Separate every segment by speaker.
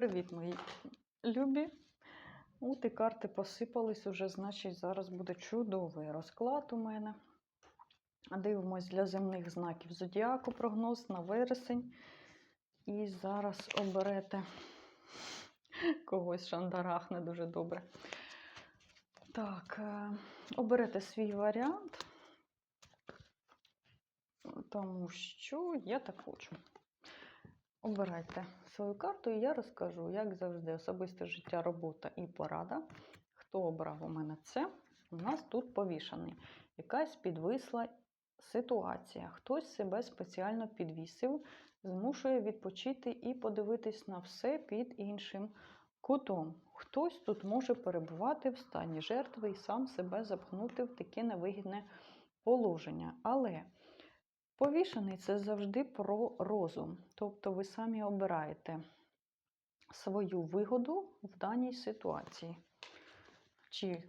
Speaker 1: Привіт, мої любі. От і карти посипались уже, значить, зараз буде чудовий розклад у мене. Дивимось для земних знаків зодіаку прогноз на вересень. І зараз оберете когось шандарахне дуже добре. Так, е, оберете свій варіант, тому що я так хочу. Обирайте свою карту, і я розкажу, як завжди, особисте життя, робота і порада. Хто обрав у мене це? У нас тут повішаний. Якась підвисла ситуація. Хтось себе спеціально підвісив, змушує відпочити і подивитись на все під іншим кутом. Хтось тут може перебувати в стані жертви і сам себе запхнути в таке невигідне положення. Але Повішений це завжди про розум. Тобто ви самі обираєте свою вигоду в даній ситуації. Чи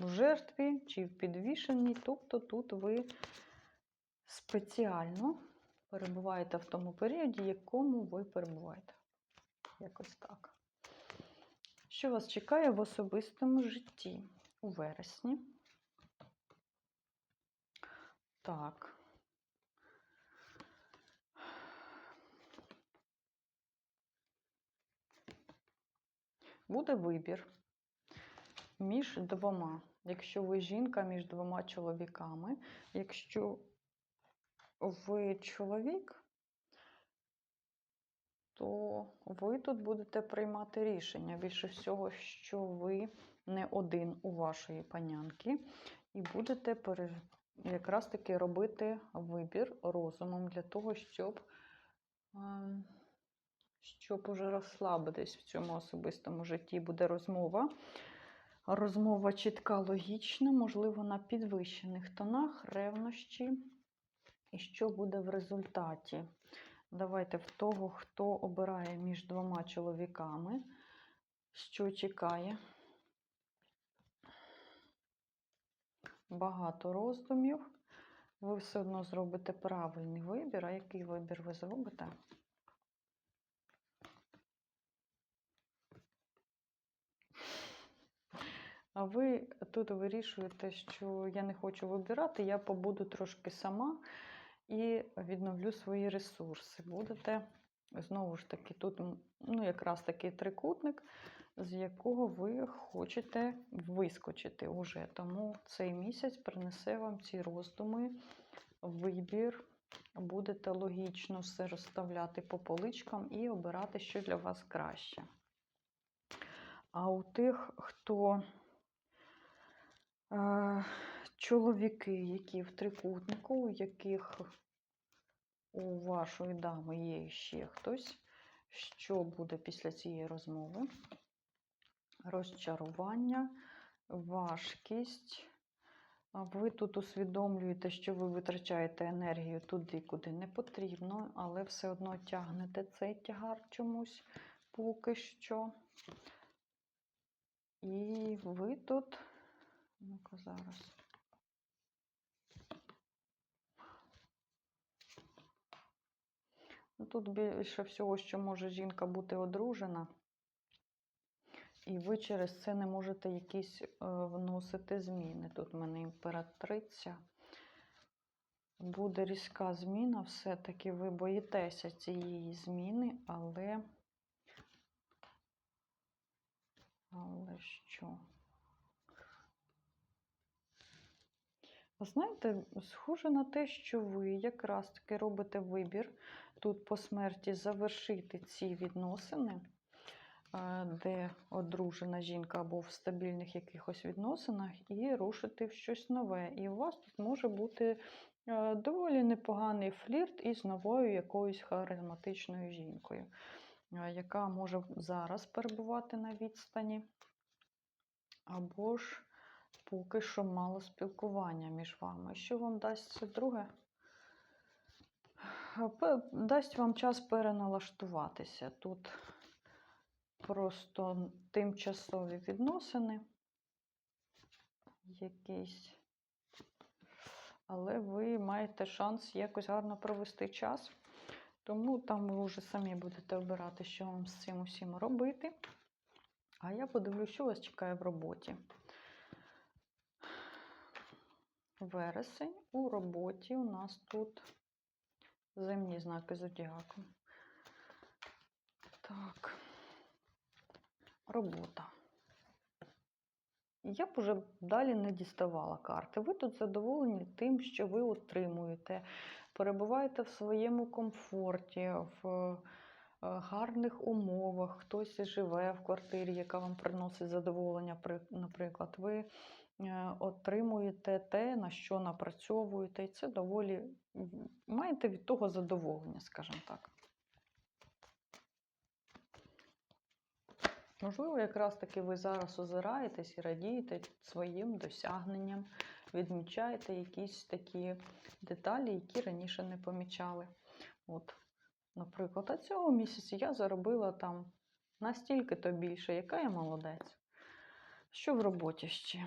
Speaker 1: в жертві, чи в підвішенні. Тобто тут ви спеціально перебуваєте в тому періоді, в якому ви перебуваєте. Якось так. Що вас чекає в особистому житті у вересні? Так. Буде вибір між двома. Якщо ви жінка між двома чоловіками, якщо ви чоловік, то ви тут будете приймати рішення. Більше всього, що ви не один у вашої панянки, і будете якраз таки робити вибір розумом для того, щоб. Щоб уже розслабитись в цьому особистому житті, буде розмова. Розмова чітка, логічна, можливо, на підвищених тонах, ревнощі. І що буде в результаті? Давайте в того, хто обирає між двома чоловіками, що чекає. Багато роздумів. Ви все одно зробите правильний вибір. А який вибір ви зробите? А ви тут вирішуєте, що я не хочу вибирати, я побуду трошки сама і відновлю свої ресурси. Будете, знову ж таки, тут ну, якраз такий трикутник, з якого ви хочете вискочити уже. Тому цей місяць принесе вам ці роздуми, вибір. Будете логічно все розставляти по поличкам і обирати, що для вас краще. А у тих, хто чоловіки, які в трикутнику, у яких у вашої дами є ще хтось, що буде після цієї розмови? Розчарування, важкість. Ви тут усвідомлюєте, що ви витрачаєте енергію туди, куди не потрібно, але все одно тягнете цей тягар чомусь поки що. І ви тут Ну-ка зараз. Ну, Тут більше всього, що може жінка бути одружена, і ви через це не можете якісь е, вносити зміни. Тут в мене імператриця. Буде різка зміна, все-таки ви боїтеся цієї зміни, але. Але що? Знаєте, схоже на те, що ви якраз таки робите вибір тут по смерті завершити ці відносини, е, де одружена жінка або в стабільних якихось відносинах, і рушити в щось нове. І у вас тут може бути е, доволі непоганий флірт із новою якоюсь харизматичною жінкою, е, яка може зараз перебувати на відстані. Або ж поки що мало спілкування між вами. Що вам дасть це друге? Дасть вам час переналаштуватися. Тут просто тимчасові відносини якісь. Але ви маєте шанс якось гарно провести час. Тому там ви вже самі будете обирати, що вам з цим усім робити. А я подивлюсь, що вас чекає в роботі. Вересень у роботі у нас тут земні знаки зодіаку. Так, робота. Я б уже далі не діставала карти. Ви тут задоволені тим, що ви отримуєте, перебуваєте в своєму комфорті, в е, гарних умовах, хтось живе в квартирі, яка вам приносить задоволення, наприклад, ви отримуєте те, на що напрацьовуєте, і це доволі маєте від того задоволення, скажімо так. Можливо, якраз таки ви зараз озираєтесь і радієте своїм досягненням, відмічаєте якісь такі деталі, які раніше не помічали. От, наприклад, а цього місяця я заробила там настільки-то більше, яка я молодець. Що в роботі ще?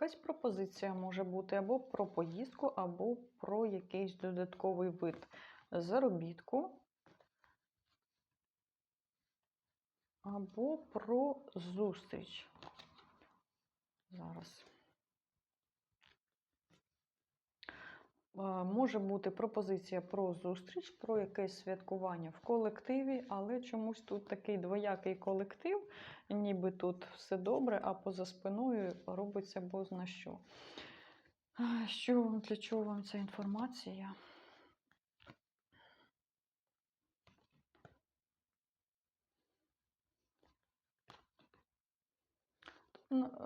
Speaker 1: Якась пропозиція може бути або про поїздку, або про якийсь додатковий вид заробітку, або про зустріч. Зараз. Може бути пропозиція про зустріч, про якесь святкування в колективі, але чомусь тут такий двоякий колектив, ніби тут все добре, а поза спиною робиться бозна що. Що вам, для чого вам ця інформація?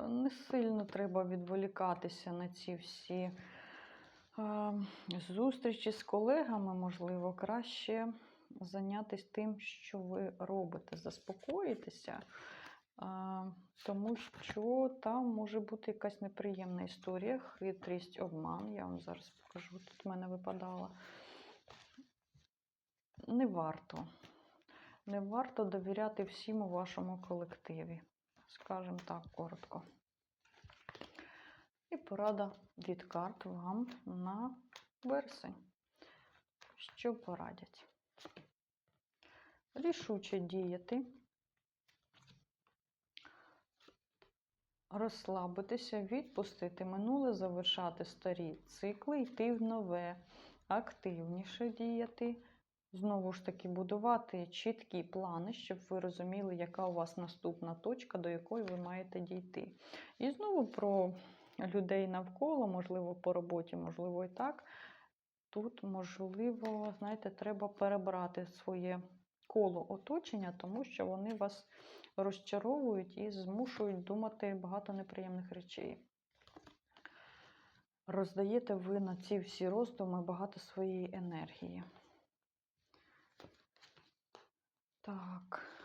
Speaker 1: Не сильно треба відволікатися на ці всі е, зустрічі з колегами, можливо, краще зайнятися тим, що ви робите, заспокоїтеся, е, тому що там може бути якась неприємна історія, хитрість, обман. Я вам зараз покажу. Тут в мене випадала. Не варто. Не варто довіряти всім у вашому колективі. Скажімо так, коротко. І порада від карт вам на вересень. Що порадять? Рішуче діяти, розслабитися, відпустити минуле, завершати старі цикли, йти в нове, активніше діяти. Знову ж таки, будувати чіткі плани, щоб ви розуміли, яка у вас наступна точка, до якої ви маєте дійти. І знову про людей навколо, можливо, по роботі, можливо, і так. Тут, можливо, знаєте, треба перебрати своє коло оточення, тому що вони вас розчаровують і змушують думати багато неприємних речей. Роздаєте ви на ці всі роздуми багато своєї енергії. Так.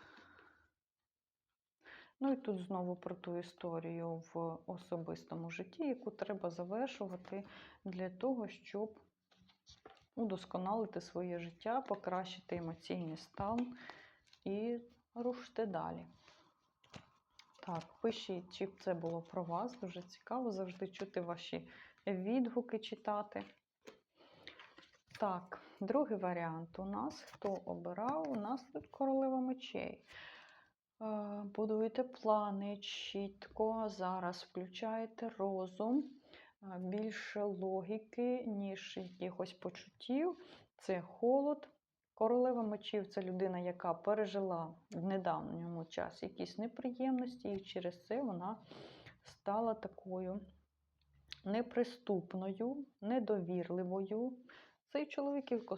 Speaker 1: Ну і тут знову про ту історію в особистому житті, яку треба завершувати для того, щоб удосконалити своє життя, покращити емоційний стан і рушити далі. Так, пишіть, чи це було про вас. Дуже цікаво завжди чути ваші відгуки читати. Так, другий варіант у нас хто обирав? У нас тут королева мечей. Е, Будуєте плани чітко, зараз включаєте розум, е, більше логіки, ніж якихось почуттів. Це холод. Королева мечів це людина, яка пережила в недавньому часі якісь неприємності, і через це вона стала такою неприступною, недовірливою. Це і чоловіків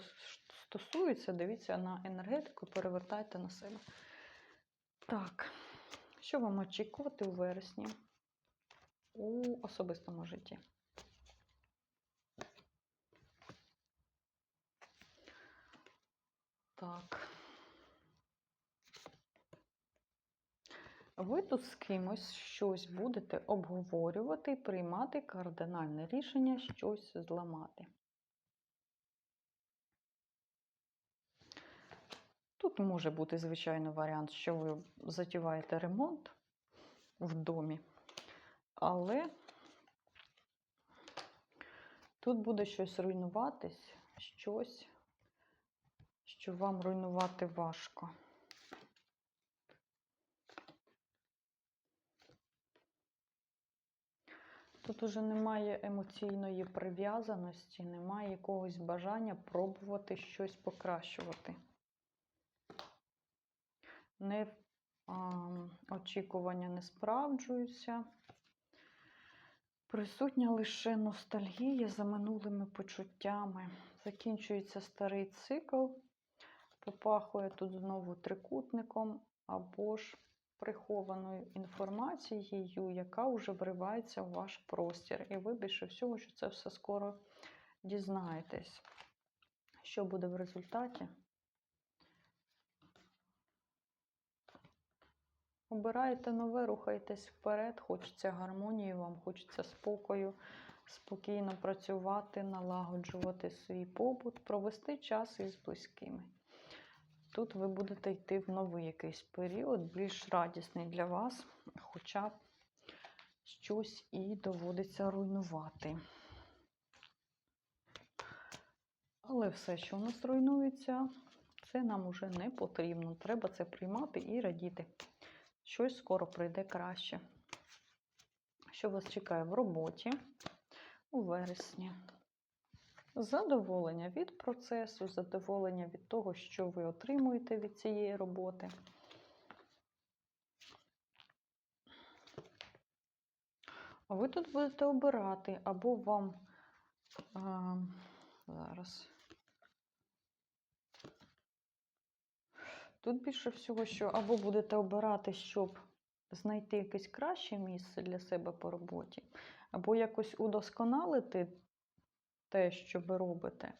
Speaker 1: стосується, дивіться на енергетику, перевертайте на себе. Так, що вам очікувати у вересні у особистому житті? Так. Ви тут з кимось щось будете обговорювати і приймати кардинальне рішення щось зламати. Тут може бути, звичайно, варіант, що ви затіваєте ремонт в домі, але Тут буде щось руйнуватись, щось, що вам руйнувати важко. Тут уже немає емоційної прив'язаності, немає якогось бажання пробувати щось покращувати. Не, а, очікування не справджуються. Присутня лише ностальгія за минулими почуттями. Закінчується старий цикл, попахує тут знову трикутником або ж прихованою інформацією, яка вже вривається в ваш простір. І ви більше всього, що це все скоро дізнаєтесь. Що буде в результаті? Обираєте нове, рухаєтесь вперед, хочеться гармонії, вам хочеться спокою, спокійно працювати, налагоджувати свій побут, провести час із близькими. Тут ви будете йти в новий якийсь період, більш радісний для вас, хоча щось і доводиться руйнувати. Але все, що у нас руйнується, це нам уже не потрібно. Треба це приймати і радіти. Щось скоро прийде краще. Що вас чекає в роботі у вересні? Задоволення від процесу, задоволення від того, що ви отримуєте від цієї роботи. А ви тут будете обирати, або вам а, зараз. Тут більше всього, що або будете обирати, щоб знайти якесь краще місце для себе по роботі, або якось удосконалити те, що ви робите,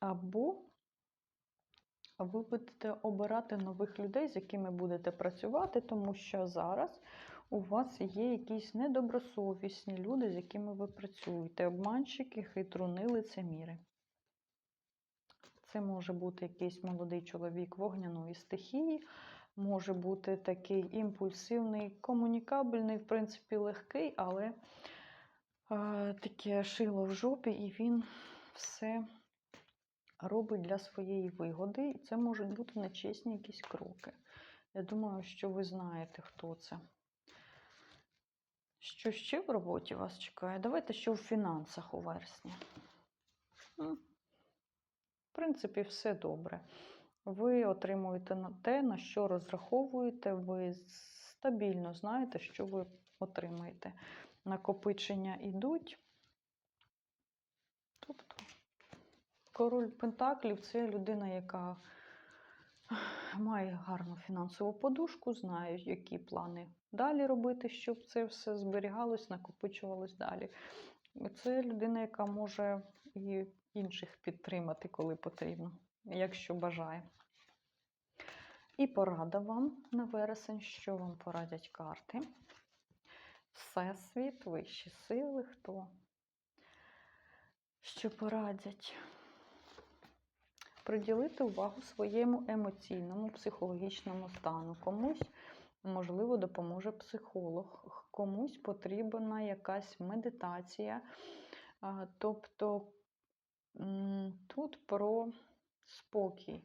Speaker 1: або ви будете обирати нових людей, з якими будете працювати, тому що зараз у вас є якісь недобросовісні люди, з якими ви працюєте, обманщики, хитруни, лицеміри. Це може бути якийсь молодий чоловік вогняної стихії, може бути такий імпульсивний, комунікабельний, в принципі, легкий, але е, таке шило в жопі, і він все робить для своєї вигоди. І це можуть бути нечесні якісь кроки. Я думаю, що ви знаєте, хто це. Що ще в роботі вас чекає? Давайте що в фінансах у вересні. Принципі, все добре. Ви отримуєте на те, на що розраховуєте, ви стабільно знаєте, що ви отримаєте. Накопичення йдуть. Тобто, король Пентаклів це людина, яка має гарну фінансову подушку, знає, які плани далі робити, щоб це все зберігалось, накопичувалось далі. Це людина, яка може і інших підтримати, коли потрібно, якщо бажає. І порада вам на вересень, що вам порадять карти. Всесвіт, вищі сили, хто що порадять. Приділити увагу своєму емоційному, психологічному стану. Комусь, можливо, допоможе психолог, комусь потрібна якась медитація. Тобто тут про спокій.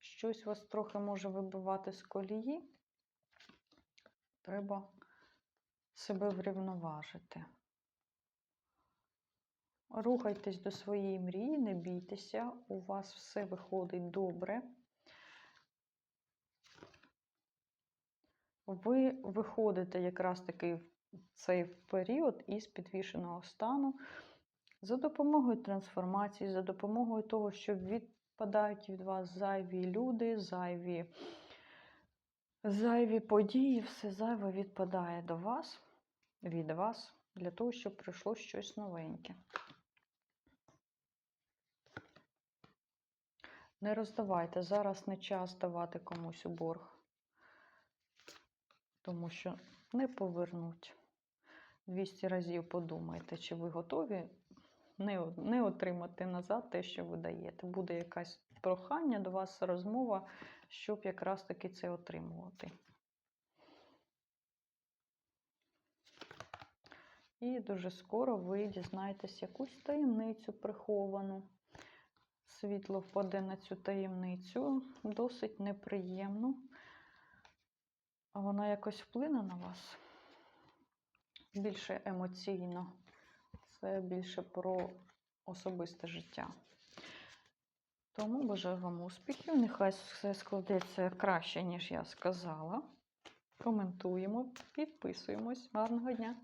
Speaker 1: Щось вас трохи може вибивати з колії. Треба себе врівноважити. Рухайтесь до своєї мрії, не бійтеся, у вас все виходить добре. Ви виходите якраз таки в цей період із підвішеного стану за допомогою трансформації, за допомогою того, що відпадають від вас зайві люди, зайві, зайві події, все зайве відпадає до вас, від вас, для того, щоб прийшло щось новеньке. Не роздавайте. Зараз не час давати комусь у борг, тому що не повернуть. 200 разів подумайте, чи ви готові не не отримати назад те, що ви даєте. Буде якась прохання до вас розмова, щоб якраз таки це отримувати. І дуже скоро ви дізнаєтесь якусь таємницю приховану. Світло впаде на цю таємницю, досить неприємно. Вона якось вплине на вас більше емоційно. Це більше про особисте життя. Тому бажаю вам успіхів. Нехай все складеться краще, ніж я сказала. Коментуємо, підписуємось. Гарного дня!